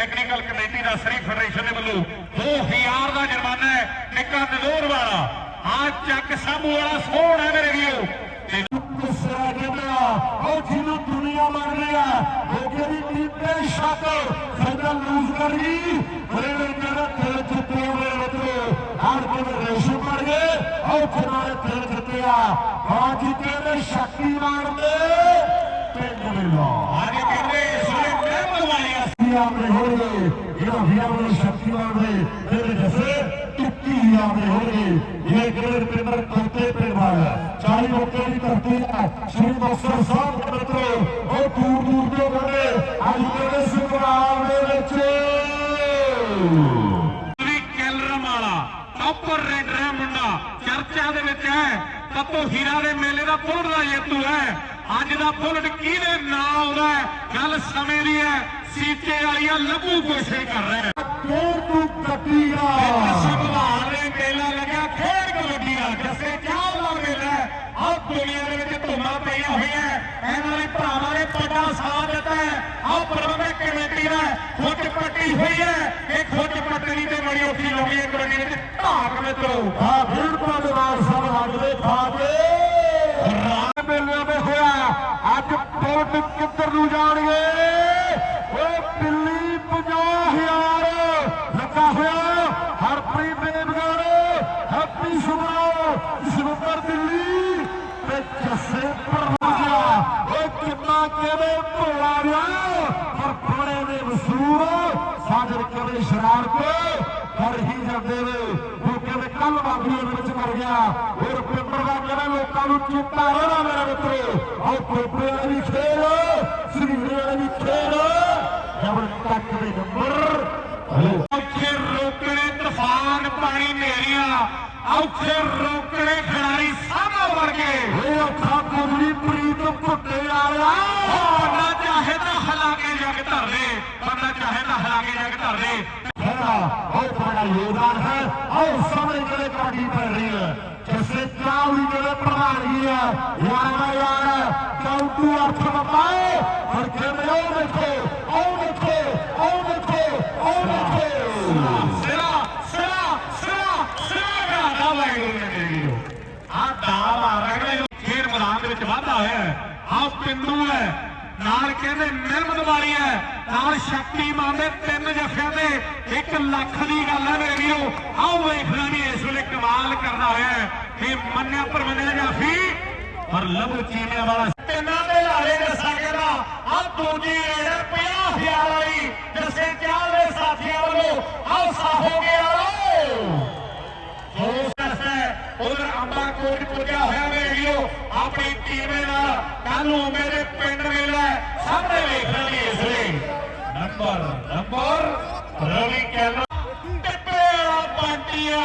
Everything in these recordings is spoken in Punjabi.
ਟੈਕਨੀਕਲ ਕਮੇਟੀ ਦਾ ਸਰੀ ਫੈਡਰੇਸ਼ਨ ਦੇ ਵੱਲੋਂ 2000 ਦਾ ਜੁਰਮਾਨਾ ਹੈ ਨਿੱਕਾ ਨਜ਼ੋਰ ਵਾਲਾ। ਆ ਚੱਕ ਸਾਬੂ ਵਾਲਾ ਸੋਹਣਾ ਹੈ ਮੇਰੇ ਵੀਰੋ। ਉਹ ਜਿਹਨੂੰ ਦੁਨੀਆ ਮੰਨ ਰਿਹਾ ਉਹ ਕਿਹੜੀ ਟੀਮ ਤੇ ਸ਼ੱਕ ਸਾਡਾ ਲੂਜ਼ ਕਰ ਗਈ ਮੇਰੇ ਕਹਿੰਦਾ ਦਿਲ ਜਿੱਤੇ ਮੇਰੇ ਮਿੱਤਰੋ ਹਾਰ ਕੇ ਰੇਸ਼ਮ ਪੜ ਗਏ ਉਹ ਜਿਹਨਾਂ ਨੇ ਦਿਲ ਜਿੱਤਿਆ ਹਾਂ ਜਿੱਤੇ ਨੇ ਸ਼ਕਤੀਮਾਨ ਦੇ ਪਿੰਡ ਮਿਲੋ ਮਹਿਮਦ ਵਾਲੀਆ ਆਮਰੇ ਹੋਣਗੇ ਇਹਨਾਂ ਵੀਰਾਂ ਨੂੰ ਸ਼ਕਤੀਮਾਨ ਦੇ ਮੇਰੇ ਜਸੇ ਟੁੱਕੀ ਆਮਰੇ ਹੋਣਗੇ। ਇਹ ਗ੍ਰੇਡ ਪਿੰਡਰ ਕੋਤੇ ਪਿੰਡ ਵਾਲਾ 40 ਮੌਕੇ ਦੀ ਧਰਤੀ ਹੈ ਸ਼੍ਰੀ ਮੁਕਤਸਰ ਸਾਹਿਬ ਦੇ ਮਿੱਤਰੋ, ਉਹ ਦੂਰ ਦੂਰ ਤੋਂ ਕਹਿੰਦੇ ਅੱਜ ਕਹਿੰਦੇ ਸੰਗਰਾਮ ਦੇ ਵਿੱਚ। ਵੀ ਕੈਲਰਮ ਵਾਲਾ ਟੌਪਰ ਰੇਡਰ ਹੈ ਮੁੰਡਾ। ਚਰਚਾ ਦੇ ਵਿੱਚ ਹੈ, ਤਤੋ ਹੀਰਾ ਦੇ ਮੇਲੇ ਦਾ ਪੁੱਲ ਦਾ ਜੇਤੂ ਹੈ। ਅੱਜ ਦਾ ਪੁੱਲ ਕਿਹਦੇ ਨਾਂ ਆਉਂਦਾ ਗੱਲ ਸਮੇਂ ਦੀ ਹੈ। ਸੀਤੇ ਵਾਲੀਆ ਲੱਭੂ ਕੋਸ਼ਿਸ਼ ਕਰ ਰਿਹਾ ਹੈ ਫੇਰ ਤੂੰ ਕੱਟੀਆ ਸੰਭਾਲ ਮੇਲਾ ਲੱਗਿਆ ਖੇਡ ਕਬੱਡੀ ਦਾ ਜੱਸੇ ਚਾਹ ਦਾ ਮੇਲਾ ਆ ਦੁਨੀਆ ਦੇ ਵਿੱਚ ਧੁੰਮਾਂ ਪਈਆਂ ਹੋਈਆਂ ਇਹਨਾਂ ਦੇ ਭਰਾਵਾਂ ਨੇ ਵੱਡਾ ਸਾਥ ਦਿੱਤਾ ਹੈ। ਆ ਪ੍ਰਬੰਧਕ ਕਮੇਟੀ ਦਾ ਖੁੱਟ ਪੱਟੀ ਹੋਈ ਹੈ। ਇਹ ਖੁੱਟ ਪੱਟਣੀ ਤੇ ਬੜੀ ਔਖੀ ਲਾਉਣੀ ਹੈ ਕਬੱਡੀ ਵਿੱਚ ਢਾਕ ਮਿੱਤਰੋ। ਆ ਫੇਰ ਪਰਵਾਰ ਲੱਗਦੇ ਖਾ ਕੇ ਰਾਤ ਮੇਲੇ ਵਿੱਚ ਹੋਇਆ। ਅੱਜ ਪੁਲਟ ਕਿੱਧਰ ਨੂੰ ਜਾਣਗੇ ਓਏ ਦਿੱਲੀ 50000 ਲੱਗਾ ਹੋਇਆ ਹਰਪ੍ਰੀਤ ਦੇਵਗੜ ਹੈਪੀ ਸੁਭਰਾ ਸੁਭਰ ਦਿੱਲੀ ਤੇ ਜੱਸੇ ਪਰਵਾਜਾ ਓਏ ਕਿੰਨਾ ਕਿਵੇਂ ਭੋਲਾ ਰਿਹਾ ਪਰ ਬੜੇ ਦੇ ਵਸੂਰ ਕਦੇ ਸ਼ਰਾਰਤ ਕਰ ਹੀ ਜਾਂਦੇ ਨੇ। ਉਹ ਕਹਿੰਦੇ ਕੱਲ ਬਾਬੀਆਂ ਦੇ ਵਿੱਚ ਮਰ ਗਿਆ। ਹੋਰ ਪੇਪਰ ਦਾ ਕਹਿੰਦਾ ਲੋਕਾਂ ਨੂੰ ਚੇਤਾ ਰਹਿਣਾ ਮੇਰੇ ਮਿੱਤਰੋ? ਆਹ ਪੇਪਰ ਵਾਲੇ ਵੀ ਖੇਲ ਸਰੀਰੇ ਵਾਲੇ ਵੀ ਖੇਲ। ਜਬਰ ਤੱਕ ਦੇ ਨੰਬਰ। ਔਖੇ ਰੋਕਣੇ ਤੂਫਾਨ ਪਾਣੀ ਨੇਰੀਆਂ। ਔਖੇ ਰੋਕਣੇ ਖਿਡਾਰੀ ਸਾਹਮਣੇ ਵਰਗੇ ਓਏ ਅੱਖਾਂ ਕੁੰਡੀ ਪ੍ਰੀਤ ਭੁੱਟੇ ਵਾਲਿਆ ਬੰਦਾ ਚਾਹੇ ਤਾਂ ਹਲਾ ਕੇ ਜਗ ਧਰ ਦੇ ਬੰਦਾ ਚਾਹੇ ਤਾਂ ਹਲਾ ਕੇ ਜਗ ਧਰ ਦੇ ਹੈ ਉਹ ਬੜਾ ਯੋਗਦਾਨ ਹੈ ਆਓ ਸਾਹਮਣੇ ਜਿਹੜੇ ਕਬੱਡੀ ਪੈ ਰਹੀ ਹੈ ਜਿਸੇ ਚਾਵਲੀ ਜਿਹੜੇ ਪ੍ਰਧਾਨਗੀ ਹੈ ਯਾਰ ਦਾ ਯਾਰ ਚੌਟੂ ਅਰਥ ਬਤਾਏ ਪਰ ਕਹਿੰਦੇ ਉਹ ਦੇਖੋ ਉਹ ਦੇਖੋ ਉਹ ਦੇਖੋ ਉਹ ਦੇਖੋ ਸਿਰਾ ਸਿਰਾ ਸਿਰਾ ਸਿਰਾ ਗਾਣਾ ਵਾਹਿਗੁਰੂ ਨੇ ਦੇ ਵੀਰੋ ਆ ਦਾਲ ਆ ਰਗੜੇ ਖੇਡ ਮੈਦਾਨ ਦੇ ਵਿੱਚ ਵਾਧਾ ਹੋਇਆ ਹੈ ਆ ਪਿੰਡੂ ਹੈ ਨਾਲ ਕਹਿੰਦੇ ਨਿਰਮਤ ਵਾਲੀ ਹੈ ਨਾਲ ਸ਼ਕਤੀਮਾਨ ਦੇ ਤਿੰਨ ਜੱਫਿਆਂ ਦੇ 1 ਲੱਖ ਦੀ ਗੱਲ ਹੈ ਮੇਰੇ ਵੀਰੋ। ਆਓ ਵੇਖਣਾ ਵੀ ਇਸ ਵੇਲੇ ਕਮਾਲ ਕਰਦਾ ਹੋਇਆ ਹੈ। ਇਹ ਮੰਨਿਆ ਪਰਮੰਨਿਆ ਜਾਫੀ ਪਰ ਲਹੂ ਚੀਮਿਆਂ ਵਾਲਾ ਤਿੰਨਾਂ ਦੇ ਲਾਰੇ ਦੱਸਾ ਕਹਿੰਦਾ ਆ ਦੂਜੀ ਰੇਡ 50000 ਵਾਲੀ। ਜੱਸੇ ਚਾਲ ਦੇ ਸਾਥੀਆਂ ਵੱਲੋਂ ਆਓ ਸਾਹੋ ਗਿਆ। ਦੋਸਤ ਉਧਰ ਅੰਬਾ ਕੋਟ ਪੁੱਜਿਆ ਹੋਇਆ ਮੇਰੇ ਵੀਰੋ। ਆਪਣੀ ਟੀਮ ਦੇ ਨਾਲ ਕੱਲ ਨੂੰ ਮੇਰੇ ਪਿੰਡ ਮੇਲਾ ਸਾਹਮਣੇ ਵੇਖ ਲਈ ਇਸ ਵੇਲੇ। ਨੰਬਰ ਨੰਬਰ, ਰਵੀ ਕੈਲਰ ਟੱਪੇ ਵਾਲਾ ਪਾਂਟੀਆ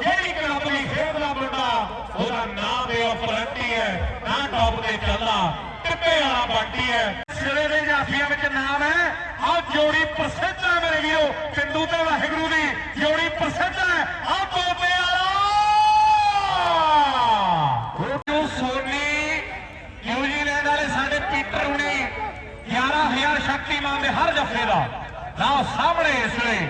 ਜਿਹੜੀ ਕਲੱਬ ਦੀ ਖੇਡ ਦਾ ਮੁੰਡਾ, ਉਹਦਾ ਨਾਮ ਦੇ ਅਪਰੰਟੀ ਹੈ, ਨਾ ਟੌਪ ਦੇ ਚੱਲਦਾ। ਟਿੱਪੇ ਵਾਲਾ ਪਾਂਟੀ ਹੈ। ਸਿਰੇ ਦੇ ਜਾਫੀਆਂ ਵਿੱਚ ਨਾਮ ਹੈ, ਆਹ ਜੋੜੀ ਪ੍ਰਸਿੱਧ ਹੈ ਮੇਰੇ ਵੀਰੋ ਪਿੰਡੂ ਤੇ ਵਾਹਿਗੁਰੂ ਦੀ ਜੋੜੀ ਪ੍ਰਸਿੱਧ ਹੈ ਆਹ ਟੋਪੇ ਵਾਲਾ ਉਹ ਸੋਨੀ ਨਿਊਜ਼ੀਲੈਂਡ ਵਾਲੇ ਸਾਡੇ ਪੀਟਰ ਹੁਣੀ 11000 ਸ਼ਕਤੀਮਾਨ ਦੇ ਹਰ ਜੱਫੇ ਦਾ ਲਓ ਸਾਹਮਣੇ ਇਸ ਵੇਲੇ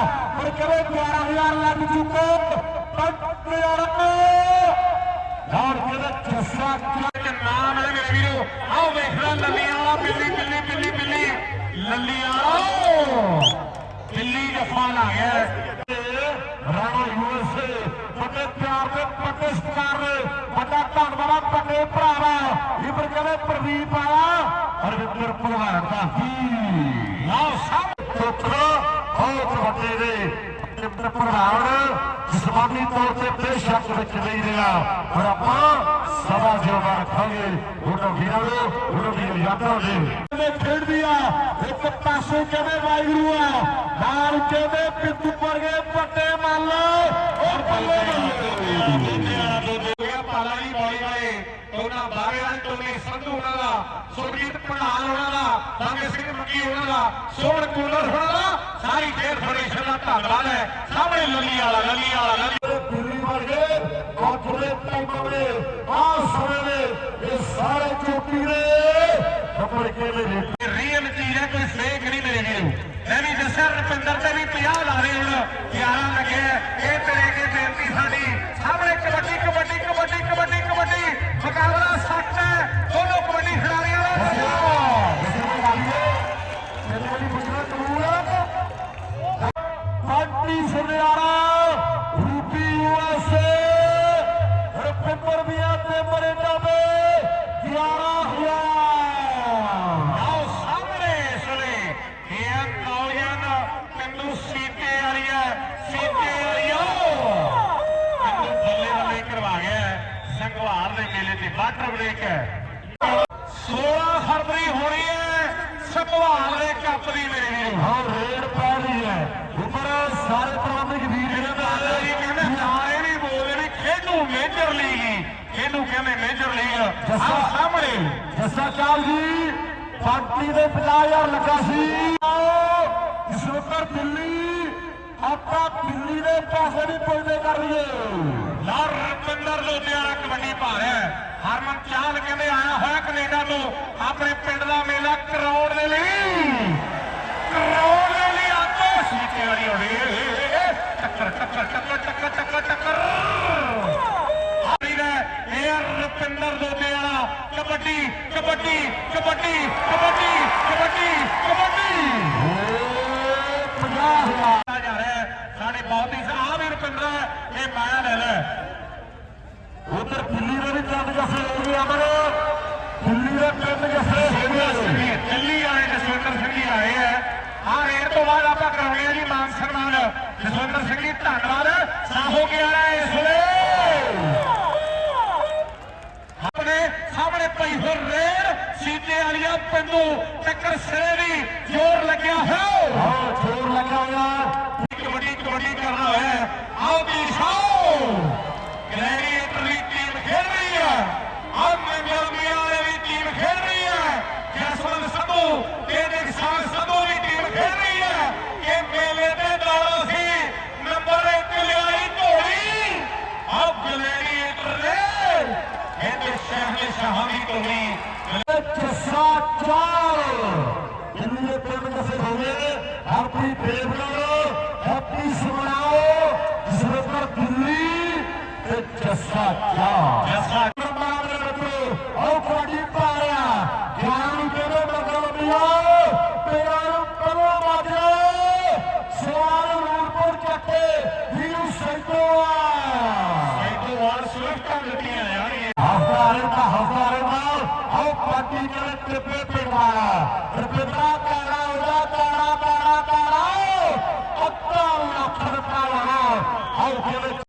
ਬੰਟੀ ਪਰ ਕਦੇ 11000 ਲੱਗ ਚੁੱਕੋ ਪਰ ਯਾਰ ਯਾਰ ਕਿਹਦਾ ਜੱਸਾ ਵਿੱਚ ਨਾਮ ਹੈ ਮੇਰੇ ਵੀਰੋ ਆਓ ਵੇਖਣਾ ਲੱਲੀਆਂ ਵਾਲਾ ਬਿੱਲੀ ਬਿੱਲੀ ਬਿੱਲੀ ਬਿੱਲੀ ਲੱਲੀਆਂ ਵਾਲਾ ਬਿੱਲੀ ਜੱਫਾ ਲਾ ਗਿਆ ਰਾਣਾ ਯੂਐਸਏ ਵੱਡੇ ਪਿਆਰ ਦੇ ਵੱਡੇ ਸਤਿਕਾਰ ਦੇ ਵੱਡਾ ਧੰਨਵਾਦ ਵੱਡੇ ਭਰਾਵਾ ਇਬਰ ਕਹਿੰਦੇ ਪ੍ਰਦੀਪ ਆਇਆ ਹਰਵਿੰਦਰ ਬਹੁਤ ਵੱਡੇ ਦੇ ਭਲਵਾਨ ਜਿਸਮਾਨੀ ਤੌਰ ਤੇ ਬੇਸ਼ੱਕ ਵਿੱਚ ਨਹੀਂ ਰਿਹਾ। ਪਰ ਆਪਾਂ ਸਦਾ ਜਿਉਂਦਾ ਰੱਖਾਂਗੇ। ਉਹਨਾਂ ਵੀਰਾਂ ਨੂੰ ਉਹਨਾਂ ਦੀ ਯਾਦਾਂ ਦੇ। ਖੇਡਦੀ ਆ? ਇੱਕ ਪਾਸੇ ਕਹਿੰਦੇ ਵਾਹਿਗੁਰੂ ਆ? ਨਾਲ ਕਹਿੰਦੇ ਪਿੱਤੂ ਵਰਗੇ ਵੱਡੇ ਮੱਲ। ਉਹ ਬੱਲੇ ਬੱਲੇ। ਪਾਲਾ ਦੀ ਬੋਲੀ ਵਾਲੇ ਉਹਨਾਂ ਵਾਲੇ ਟੋਲੇ ਸੰਧੂ ਉਹਨਾਂ ਦਾ ਸੁਰਜੀਤ ਪੜਾਲ ਉਹਨਾਂ ਦਾ ਬਾਗੇ ਸਿੰਘ ਮੰਗੀ ਉਹਨਾਂ ਦਾ ਸੋਹਣ ਕੂਲਰ ਉਹਨਾਂ ਦਾ। ਸਾਰੀ ਟੇਰ ਫੋਰੇਸ਼ਨ ਦਾ ਧੰਨਵਾਦ ਹੈ ਸਾਹਮਣੇ ਲੱਲੀ ਵਾਲਾ ਲੱਲੀ ਵਾਲਾ ਲੱਲੀ ਪੂਰੀ ਬਣ ਗਏ ਔਰ ਥੋੜੇ ਟਾਈਮ ਮੇ ਆ ਸਵੇਰੇ ਇਹ ਸਾਰੇ ਚੋਟੀ ਨੇ। ਫੜ ਕੇ ਮੇਰੇ? ਰੀਅਲ ਚੀਜ਼ ਹੈ ਕੋਈ ਫੇਕ ਨਹੀਂ ਮਿਲੇਗੀ ਮੈਂ ਵੀ ਦੱਸਿਆ ਰੁਪਿੰਦਰ ਤੇ ਵੀ 50 ਲਾ ਰਹੇ ਹੁਣ। 11 ਸੈਕਟਰ ਬ੍ਰੇਕ ਹੈ 16 ਫਰਵਰੀ ਹੋਣੀ ਹੈ ਸੰਭਾਲ ਦੇ ਕੱਪ ਦੀ ਮੇਰੇ ਹਾਂ ਰੇਡ ਪੈ ਰਹੀ ਹੈ। ਉੱਪਰ ਸਾਰੇ ਪ੍ਰਬੰਧਕ ਵੀਰ ਮੇਰੇ ਜੀ ਫੈਕਟਰੀ ਦੇ 50000 ਲੱਗਾ ਸੀ। ਜਸੋਕਰ ਦਿੱਲੀ ਆਪਾਂ ਦਿੱਲੀ ਦੇ ਪੈਸੇ ਵੀ ਪੁੱਜਦੇ ਕਰ ਲਈਏ। ਲਾਰ ਰਪਿੰਦਰ ਲੁਧਿਆਣਾ ਕਬੱਡੀ ਭਾਰਿਆ ਹਰਮਨ ਚਾਲ ਕਹਿੰਦੇ, ਆਇਆ ਹੋਇਆ ਕੈਨੇਡਾ ਤੋਂ। ਆਪਣੇ ਪਿੰਡ ਦਾ ਮੇਲਾ ਕਰਾਉਣ ਦੇ ਲਈ। ਕਰਾਉਣ ਦੇ ਲਈ ਆਤੋ ਸੀ ਤੇਰੀ ਓਏ ਟੱਕਰ ਟੱਕਰ ਟੱਕਰ ਕਰਾਉਣੇ ਆ ਜੀ ਮਾਨ ਸਨਮਾਨ। ਜਸਵੰਦਰ ਸਿੰਘ ਜੀ ਧੰਨਵਾਦ। ਸਾਹੋਗੇ God. Just like